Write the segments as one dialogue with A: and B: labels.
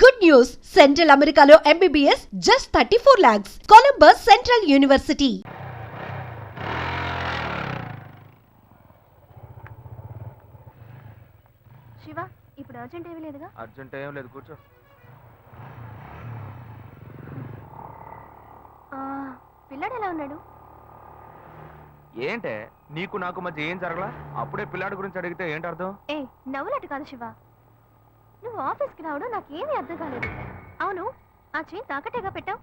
A: Good news! Central Americano MBBS just 34 lakhs. Columbus Central University.
B: Shiva ఇప్పుడు urgent ఏమీ లేదుగా?
C: Urgent ఏం లేదు కూర్చో.
B: ఆ, పిల్లాడు ఎలా ఉన్నాడు?
C: ఏంటే? నీకు నాకు మధ్య ఏం జరగలా? అప్పుడే పిల్లాడి గురించి అడిగితే ఏంటి అర్థం
B: ఏ నవ్వులట్టు కాదు శివ. నువ్వు ఆఫీస్కి రావడం నాకేమీ అర్థం కాలేదు. అవును ఆ చేయి తాకట్టేగా పెట్టావు.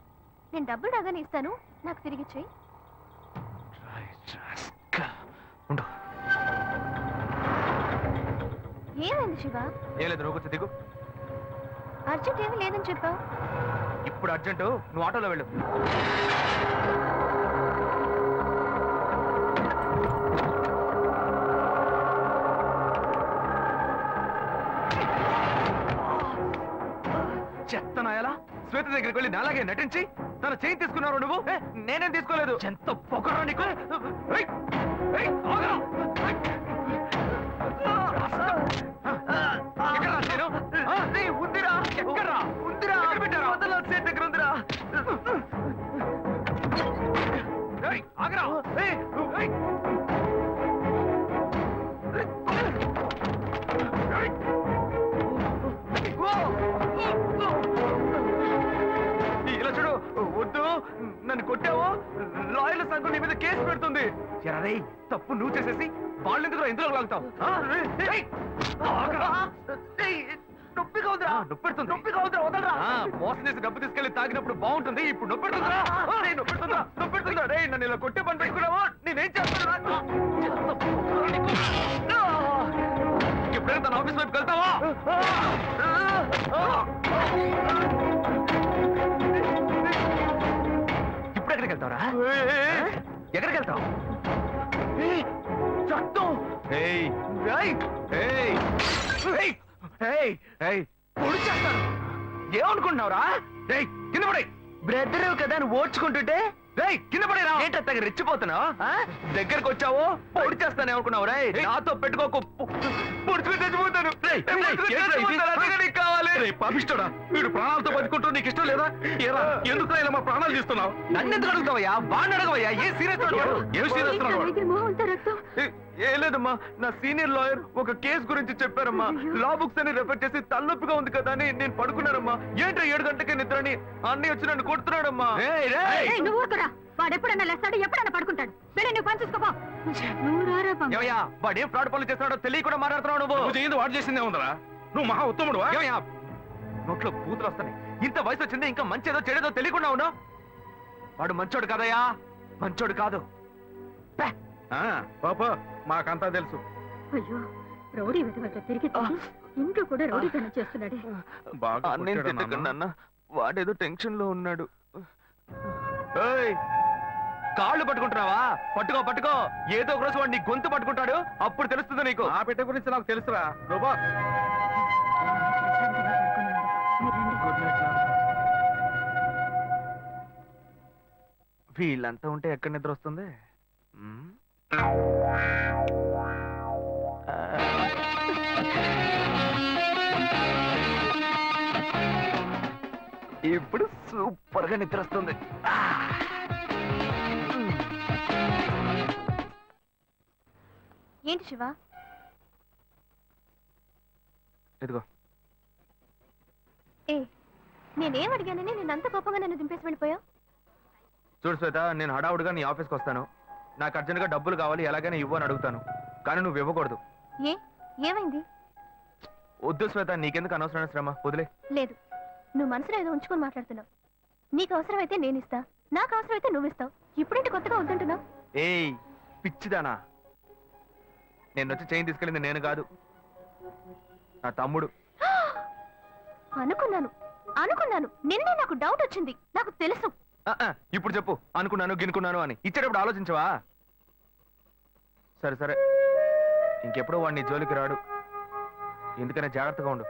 B: నేను డబ్బులు రాగానే ఇస్తాను. నాకు తిరిగి
C: ఉండు.
B: ఏమైంది శివ?
C: ఏం లేదు నువ్వు కూర్చో దిగు.
B: అర్జెంట్ ఏమీ లేదని చెప్పావు.
C: ఇప్పుడు అర్జెంటు నువ్వు ఆటోలో వెళ్ళు. చెత్తనాయలా శ్వేత దగ్గరికి వెళ్ళి నాలాగే నటించి తన చేయి తీసుకున్నారు నువ్వు? ఏ, నేనేం తీసుకోలేదు. ఎంత పొగరా నీకు? నన్ను కొట్టావు? లాయర్ల సంఘం నీ మీద కేసు పెడుతుంది. ఎరరే తప్పు నువ్వు చేసేసి వాళ్ళు ఎందుకు ఇందులో లాగుతావు! నొప్పిగా ఉందిరా. నొప్పిగా ఉందిరా వదలరా. మోసం చేసి డబ్బు తీసుకెళ్ళి తాగినప్పుడు బాగుంటుంది ఇప్పుడు నొప్పి పెడుతుందిరా రేయ్, నొప్పి పెడుతుందా నొప్పి పెడుతుందా రే నన్ను ఇలా కొట్టే పని పెట్టుకున్నావా? నేనేం చేస్తాను ఎప్పుడైనా తన ఆఫీస్ వైపు వెళ్తావా? ఇప్పుడు ఎక్కడికి వెళ్తావరా ఎక్కడికి వెళ్తావు చట్టం. ఏయ్. ఏయ్. ఏయ్. ఏయ్. ఏయ్. ఏయ్. పొడి చేస్తాను ఏమనుకుంటున్నావురా? ఏయ్ కింద పడే. బ్రదర్ కదా అని ఓడ్చుకుంటుంటే రేయ్ కింద పడేరా ఏంటి అత్తగా రెచ్చిపోతున్నావు? దగ్గరకు వచ్చావు? పొడి చేస్తాను ఏమనుకున్నావు రే నాతో పెట్టుకోకు. పొడుచుకుని తెచ్చిపోతాను కావాలి
D: పాపిస్తాడా వీడు ప్రాణాలతో బతుకుంటూ నీకు ఇష్టం లేదా? ఏరా ఎందుకు ఇలా మా ప్రాణాలు తీస్తున్నావు?
C: నన్ను ఎందుకు అడుగుతావయ్యా? వాడిని అడగవయ్యా? ఏ సీరియస్
D: ఏం సీరియస్
C: ఏ లేదమ్మా నా సీనియర్ లాయర్ ఒక కేసు గురించి చెప్పారమ్మా. లా బుక్స్ అని రెఫర్ చేసి తలనొప్పిగా ఉంది కదా అని నేను పడుకున్నానమ్మా. ఏంటో ఏడు గంటకి నిద్రని అన్నీ వచ్చి నన్ను కొడుతున్నాడమ్మా.
B: నువ్వు ఊరుకోరా. వాడు ఎప్పుడన్నా లేస్తాడు ఎప్పుడన్నా పడుకుంటాడు. వెళ్ళి నువ్వు పని చూసుకోపో. నువ్వు రారా పండు.
C: ఏమయ్యా వాడు ఏం ఫ్రాడ్ పనులు చేస్తున్నాడో తెలియకుండా మాట్లాడుతున్నావు నువ్వు?
D: చేయింది వాడు చేసిందే ఉందరా. నువ్వు మహా ఉత్తముడు
C: నోట్లో బూతులు వస్తాయి ఇంత వయసు వచ్చింది ఇంకా మంచేదో చెడేదో తెలియకుండా ఉన్నావు? వాడు మంచోడు కాదయ్యా? మంచోడు కాదు.
D: పాప మాకంతా తెలుసు.
B: అయ్యో రౌడీ వెతవట తిరిగి తిరిగి ఇంట్లో కూడా రౌడీతనం చేస్తున్నాడే.
D: బాగా
C: అన్నేం
D: కొట్టాడా
C: తిట్టకండి
D: నాన్న?
C: అన్న వాడేదో టెన్షన్లో ఉన్నాడు. ఏయ్, కాళ్ళు పట్టుకుంటున్నావా? పట్టుకో పట్టుకో. ఏదో ఒక రోజు వాడు నీ గొంతు పట్టుకుంటాడు అప్పుడు తెలుస్తుంది నీకు.
D: ఆ బిడ్డ గురించి నాకు తెలుసురా.
C: వీళ్ళంతా ఉంటే ఎక్కడ నిద్ర వస్తుంది? ఇప్పుడు సూపర్గా నిద్ర వస్తుంది.
B: ఏంటి శివ?
C: ఇదిగో.
B: ఏ నేనేం అడిగానని నేను అంత కోపంగా నన్ను దింపేసి వెళ్ళిపోయావు?
C: చూడు శ్వేత నేను హడావుడిగా నీ ఆఫీస్కి వస్తాను. నాకు అర్జెంట్గా డబ్బులు కావాలి ఎలాగైనా ఇవ్వు అని అడుగుతాను. కానీ నువ్వు ఇవ్వకూడదు.
B: ఏ? ఏమైంది?
C: వద్దు శ్వేత నీకెందుకు అనవసరమైన శ్రమ? వదిలే.
B: లేదు. నువ్వు మనసులో ఏదో ఉంచుకొని మాట్లాడుతున్నావు. నీకు అవసరమైతే నేను ఇస్తా. నాకు అవసరమైతే నువ్వు ఇస్తావు. ఇప్పుడేంటి కొత్తగా వద్దంటున్నావు?
C: ఏయ్ పిచ్చిదానా. నేను వచ్చి చైన్ తీసుకెళ్ళింది నేను కాదు. నా తమ్ముడు.
B: అనుకున్నాను. అనుకున్నాను. నిన్నే నాకు డౌట్ వచ్చింది. నాకు తెలుసు.
C: ఇప్పుడు చెప్పు. అనుకున్నాను గినుకున్నాను అని. ఇచ్చేటప్పుడు ఆలోచించవా? సరే సరే. ఇంకెప్పుడు వాడిని జోలికి రాడు. ఎందుకనే జాగ్రత్తగా ఉండు.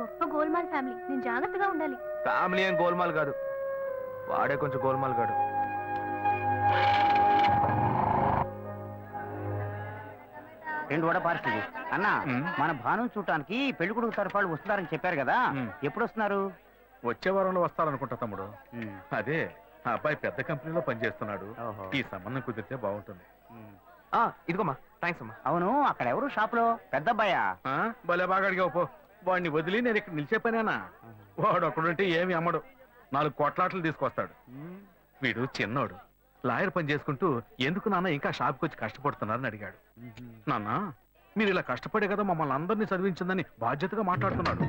B: గొప్ప గోల్మాల్ ఫ్యామిలీ. నేను జాగ్రత్తగా ఉండాలి.
C: ఫ్యామిలీ ఏం గోల్మాల్ కాదు. వాడే కొంచెం గోల్మాల్ కాడు
E: రెండు వడ పార్సల్ అన్న. మన భాను చూడటానికి పెళ్ళి కొడుకు తరఫు వాళ్ళు వస్తున్నారని చెప్పారు కదా. ఎప్పుడు వస్తున్నారు
D: వచ్చే వారంలో వస్తారనుకుంటా తమ్ముడు. అదే ఆ అబ్బాయి పెద్ద కంపెనీలో పనిచేస్తున్నాడు. ఈ సంబంధం కుదిరితే బాగుంటుంది.
C: ఇదిగోమ్మా థ్యాంక్స్ అమ్మా.
E: అవును అక్కడ ఎవరు షాప్లో పెద్ద అబ్బాయా?
D: ఆ, భలే బాగా అడిగావు పో. వాడిని వదిలి నేను ఇక్కడ నిలిచే పనేనా? వాడు అక్కడుంటే ఏమి అమ్మడు. నాలుగు కొట్లాట్లు తీసుకొస్తాడు. వీడు చిన్నోడు. లాయర్ పని చేసుకుంటూ ఎందుకు నాన్న ఇంకా షాప్కి వచ్చి కష్టపడుతున్నారని అడిగాడు. నాన్న మీరు ఇలా కష్టపడే కదా మమ్మల్ని అందరినీ చదివించిందని బాధ్యతగా మాట్లాడుతున్నాడు.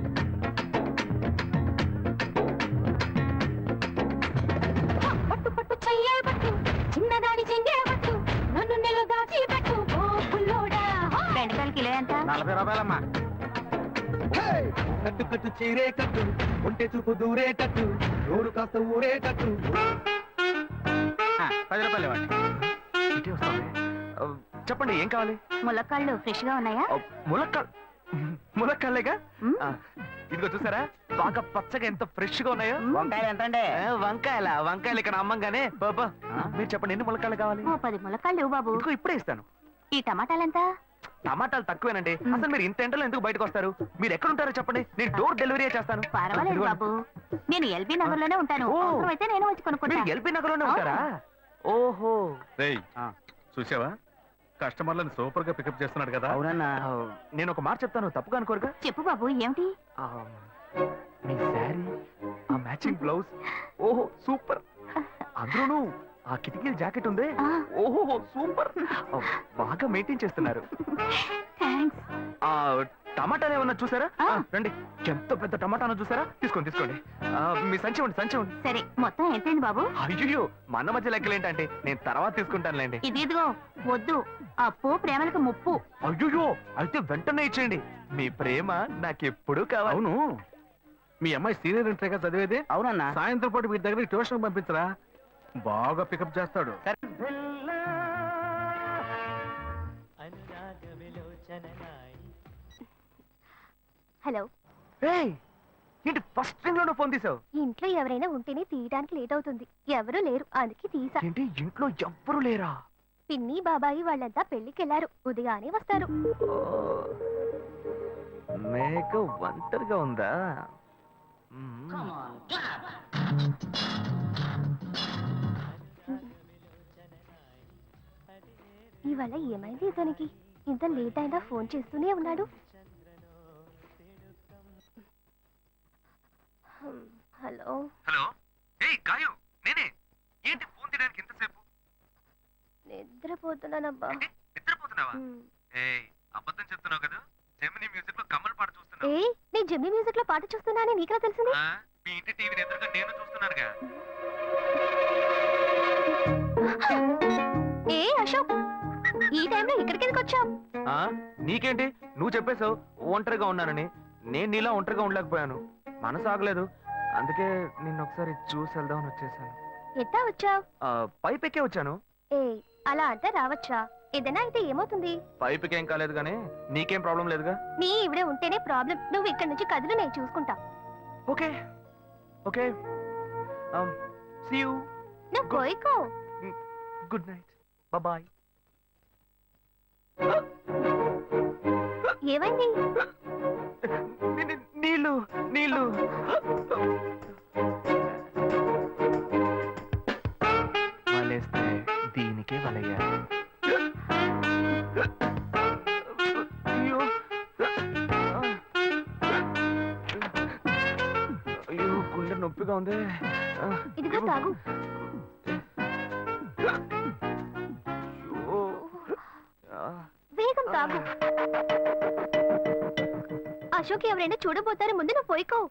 E: నలభై రూపాయలమ్మా.
C: కట్టు కట్టు చీరే కట్టు ఒంటె చూపు దూరేటట్టు నోరు కాస్త ఊరేటట్టు
E: ఆ, పది రూపాయలు ఇవ్వండి
C: ఇటే వస్తుంది ఆ, చెప్పండి ఏం కావాలి?
B: ములక్కాళ్ళు ఫ్రెష్గా ఉన్నాయా?
C: ఆ, ములక్కాల్ ములక్కాళ్ళేగా? ఇదిగో చూసారా? బాగా పచ్చగా ఎంత ఫ్రెష్గా ఉన్నాయో
E: వంకాయలు ఎంత అండి?
C: వంకాయల వంకాయలు ఇక్కడ అమ్మంగానే. బాబా? మీరు చెప్పండి ఎన్ని ములక్కాయలు కావాలి?
B: ఓ పది ములక్కాళ్ళు ఇవ్వు బాబు.
C: ఇదిగో ఇప్పుడే ఇస్తాను.
B: ఈ టమాటాలెంత?
C: టమాటాలు తక్కువేనండి. అసలు మీరు ఇంత ఎండలో ఎందుకు బయటకు వస్తారు? మీరు ఎక్కడ ఉంటారో చెప్పండి. నేను డోర్ డెలివరీ చేస్తాను.
B: పర్వాలేదు. బాబు. నేను ఎల్బీ నగర్లోనే ఉంటాను. అయితే నేను వచ్చి
C: ఎల్బీ నగర్లోనే ఉంటారా? ఓహో.
D: రేయ్ చూసావా? కస్టమర్లను సూపర్గా పికప్ చేస్తున్నాడు కదా.
E: అవునన్నా.
C: నేను ఒక మాట చెప్తాను తప్పుగా అనుకోరుగా?
B: చెప్పు బాబు ఏమిటి?
C: ఆ, మీ శారీ ఆ మ్యాచింగ్ బ్లౌజ్. ఓహో సూపర్. అందులోనూ ఆ కిటికీల జాకెట్ ఉంది. ఓహో సూపర్. బాగా మెయింటైన్ చేస్తున్నారు.
B: థాంక్స్.
C: ఆ టమాటాలు ఏమన్నా చూసారా?
B: ఆ.
C: రండి. ఎంత పెద్ద టమాటాను చూసారా? తీసుకోండి తీసుకోండి. ఆ, మీ సంచి ఉండి సంచి ఉండి.
B: సరే మొత్తం ఎంతైంది బాబు?
C: అయ్యో మన మధ్య లెక్కలేంటంటే నేను తర్వాత తీసుకుంటానులేండి.
B: ఇది ఇదిగో వద్దు. అప్పు ప్రేమలకు ముప్పు.
C: అయ్యో అయితే వెంటనే ఇచ్చేయండి. మీ ప్రేమ నాకెప్పుడు కావాలి.
D: అవును. మీ అమ్మాయి సీనియర్ ఇంటర్గా చదివేది?
E: అవునన్నా.
D: సాయంత్రం పాటు వీటి దగ్గరికి ట్యూషన్ పంపించరా? బాగా పికప్ చేస్తాడు.
B: హలో.
C: ఏయ్, ఏంటి ఫస్ట్ రింగ్లోనే ఫోన్ తీసావు?
B: ఇంట్లో ఎవరైనా ఉంటేనే తీయడానికి లేట్ అవుతుంది. ఎవరూ లేరు అందుకే తీసా.
C: ఏంటి ఇంట్లో ఎవ్వరు లేరా?
B: పిన్ని బాబాయి వాళ్ళంతా పెళ్ళికెళ్ళారు ఉదయానే వస్తారు.
C: మేక ఒంటరిగా ఉందా.
B: ఇవాళ ఏమైంది ఇతనికి? ఇంత లేట్ అయినా ఫోన్ చేస్తూనే ఉన్నాడు. హలో?
C: హలో. ఏయ్ గాయు నేనే. ఏంటి ఫోన్ తీయడానికి ఎంతసేపు
B: నిద్రపోతున్నానబ్బా.
C: ఏంటి? నిద్రపోతున్నావా?
B: హ్మ్.
C: ఏయ్ అబద్ధం చెప్తున్నావు కదా. జెమిని మ్యూజిక్లో కమల్ పాట చూస్తున్నావు.
B: ఏ నేను జమ్మి మ్యూజిక్లో పాట చూస్తున్నానని నీకెలా తెలిసింది
C: ఆ, మీ ఇంటి టీవీని ఎదురుగా నేను చూస్తున్నానుగా.
B: ఏ అశోక్ ఈ టైంలో ఇక్కడికి ఎందుకు వచ్చావు?
C: ఆ నీకేంటి? నువ్వు చెప్పేశావు ఒంటరిగా ఉన్నానని. నేను నీలా ఒంటరిగా ఉండలేకపోయాను. మనసు ఆగలేదు. అందుకే నిన్న ఒకసారి చూసి వెళ్దామని వచ్చేసాను.
B: ఎట్టా వచ్చావు?
C: పైపెక్కే వచ్చాను.
B: ఏ అలా అంటే రావచ్చా? ఏదైనా అయితే ఏమవుతుంది?
C: పైపుకి ఏం కాలేదు కానీ నీకేం ప్రాబ్లం లేదుగా?
B: నీ ఇవిడే ఉంటేనే ప్రాబ్లం. నువ్వు ఇక్కడ నుంచి కదులు నేను చూసుకుంటా.
C: ఓకే. ఓకే. సీ యూ
B: నువ్వు
C: Go.
B: కోయికో.
C: గుడ్ నైట్ బాయ్
B: ఏమైంది?
C: నీళ్ళు నీళ్ళు. వలేస్తే దీనికే వలయ్యారు అయ్యో. అయ్యో గుండె నొప్పిగా ఉంది.
B: ఇదిగో తాగు. అశోక్ ఎవరైనా చూడబోతారు ముందు నువ్వు పోయికో.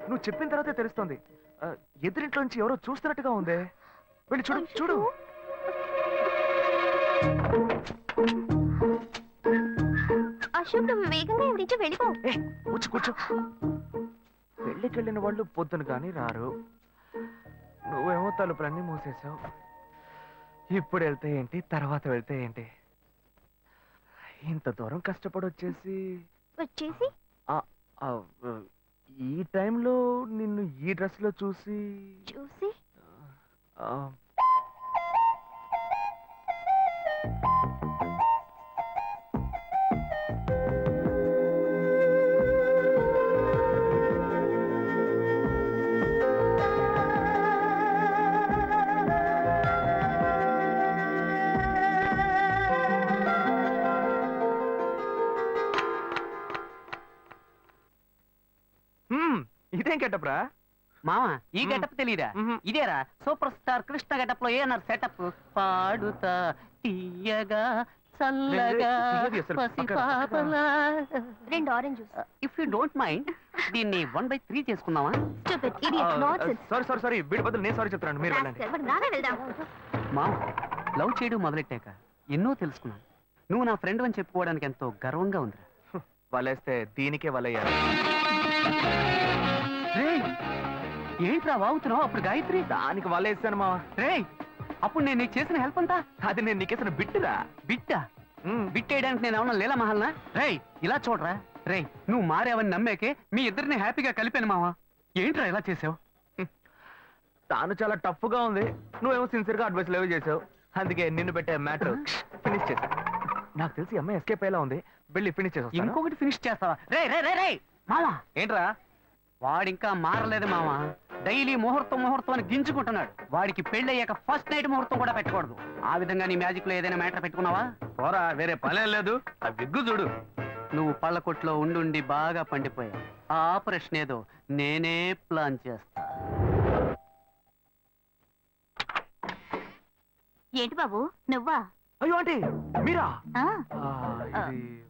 C: నువ్వు చెప్పిన తర్వాతే తెలుస్తుంది. ఆ, ఎదురింట్లో నుంచి ఎవరో చూస్తున్నట్టుగా ఉంది. వెళ్ళి చూడు చూడు.
B: అశోక్ నువ్వు వేగంగా ఇవి నుంచి వెళ్ళిపో.
C: కూర్చో కూర్చో. పెళ్ళికి వెళ్ళిన వాళ్ళు పొద్దున కానీ రారు. నువ్వేమో తలుపులన్నీ మూసేశావు. ఇప్పుడు వెళ్తే ఏంటి తర్వాత వెళ్తే ఏంటి? ఇంత దూరం కష్టపడి వచ్చేసి
B: వచ్చేసి?
C: ఆ, ఈ టైంలో నిన్ను ఈ డ్రెస్లో చూసి?
B: చూసి
C: కెట్టప్రా
E: మామ ఈ. గెటప్ తెలియదా. ఇదేరా? సూపర్ స్టార్ కృష్ణ గెటప్లో ఏనారు సెటప్. పాడుతా తీయగా చల్లగా
F: రెండు orange
E: if you don't mind దీన్ని వన్ బై త్రీ చేసుకుందామా?
F: Stupid idiot nonsense
C: sorry sorry sorry వీడి బదులు నేను సారీ చెప్తున్నాను. మీరు వెళ్ళండి.
E: మామ లవ్ చేయడం మొదలెట్టాక ఎన్నో తెలుసుకున్నాను. నువ్వు నా ఫ్రెండ్ అని చెప్పుకోవడానికి ఎంతో గర్వంగా ఉందిరా.
C: వలేస్తే దీనికే వలయ్యారు.
E: ఏంట్రా వాగుతున్నావు? అప్పుడు గాయత్రి?
C: దానికి వలేసాను మా
E: రేయ్ అప్పుడు నేను నీకు చేసిన హెల్ప్ అంతా?
C: అది నేను నీకేసిన బిట్టురా.
E: బిట్టా. బిట్టేయడానికి నేను ఏమన్నా లీలా మహల్నా రేయ్ ఇలా చూడరా. రేయ్ నువ్వు మారావని నమ్మేకే మీ ఇద్దరిని హ్యాపీగా కలిపాను మావా. ఏంట్రా ఇలా చేసావు?
C: తాను చాలా టఫ్గా ఉంది. నువ్వేమో సిన్సియర్గా అడ్వైస్ లేవు చేసావు. అందుకే నిన్ను పెట్టే మ్యాటర్ ఫినిష్ చేసా నాకు తెలిసి అమ్మాయి ఎస్కేప్ అయ్యేలా ఉంది. వెళ్ళి ఫినిష్ చేసా
E: ఇంకొకటి ఫినిష్ చేస్తావా? రే రే రే రే మావా.
C: ఏంట్రా?
E: వాడింకా మారలేదు మావా డైలీ ముహూర్తం ముహూర్తం అని గింజుకుంటున్నాడు. వాడికి పెళ్ళయ్యాక ఫస్ట్ నైట్ ముహూర్తం కూడా పెట్టకూడదు. ఆ విధంగా నీ మ్యాజిక్లో ఏదైనా మ్యాటర్ పెట్టుకున్నావా?
C: పోరా వేరే పనే లేదు. ఆ విగ్గు చూడు.
E: నువ్వు పళ్ళ కొట్లో ఉండుండి బాగా పండిపోయావు. ఆ ఆపరేషన్ ఏదో నేనే ప్లాన్ చేస్తా.
F: ఏంటి బాబు నువ్వా?
C: అయ్యో ఆంటీ మీరా?
F: ఆ,
C: ఆ, ఇది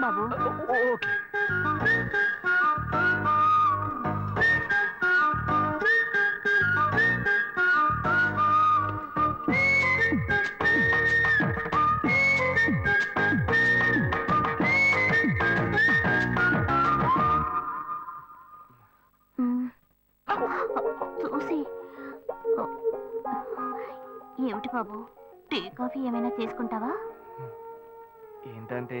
F: బాబు.
C: ఓకే.
F: చూసి. ఏమిటి బాబు? టీ కాఫీ ఏమైనా తీసుకుంటావా?
C: ఏంటంటే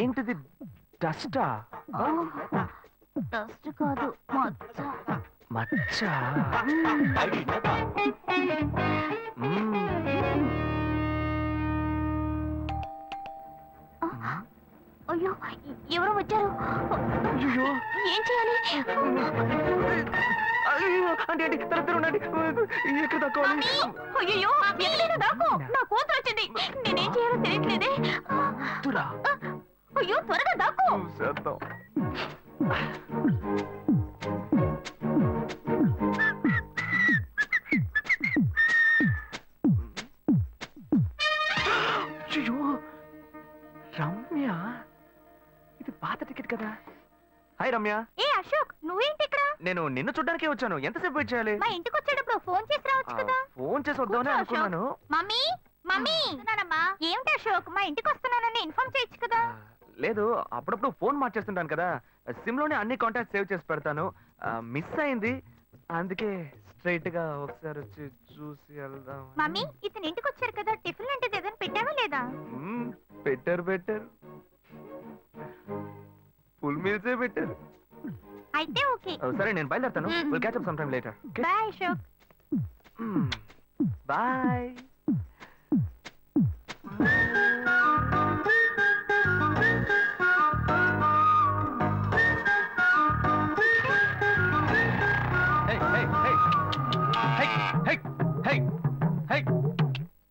C: ఏంటిది? డస్టా?
F: డస్ట్ కాదు మచ్చ.
C: మచ్చ?
F: అయ్యో ఎవరో వచ్చారు. ఏం చేయాలి?
C: అయ్యో అంటే అంటే తర తర ఉండండి. ఎక్కడ తక్కువాలి
F: అయ్యో ఎక్కడైనా దాకో నా కూతురు వచ్చింది. నేనేం చేయాలో తెలియట్లేదే.
C: తురా
F: అయ్యో త్వరగా దాకో
C: చేద్దాం. అయ్యో ఇది పాత టికెట్ కదా. హాయ్ రమ్య.
F: ఏ అశోక్ నువ్వేంటి ఇక్కడ?
C: నేను నిన్ను చూడ్డానికే వచ్చాను. ఎంతసేపు వెయిట్ చేయాలి?
F: మా ఇంటికి వచ్చేటప్పుడు ఫోన్ చేసి రావచ్చు కదా.
C: ఫోన్ చేసి వద్దామని
F: కూర్చో,
C: అనుకున్నాను.
F: Mummy mummy. వస్తున్నానమ్మా. ఏమిటి అశోక్? మా ఇంటికి వస్తున్నానని ఇన్ఫార్మ్ చేయొచ్చు కదా.
C: లేదు అప్పుడప్పుడు ఫోన్ మార్చేస్తుంటాను కదా. సిమ్లోనే అన్ని కాంటాక్ట్ సేవ్ చేసి పెడతాను. మిస్ అయింది. అందుకే స్ట్రైట్గా ఒకసారి వచ్చి చూసి వెళ్దాం
F: మమ్మీ ఇతను ఇంటికి వచ్చారు కదా. టిఫిన్ లాంటిది ఏదైనా పెట్టావా లేదా?
C: బెటర్ బెటర్ మీల్సే పెట్టారు
G: అయితే ఓకే.
C: సరే నేను బయలుదేరుతాను. Will catch up some time later
G: bye Ashok
C: bye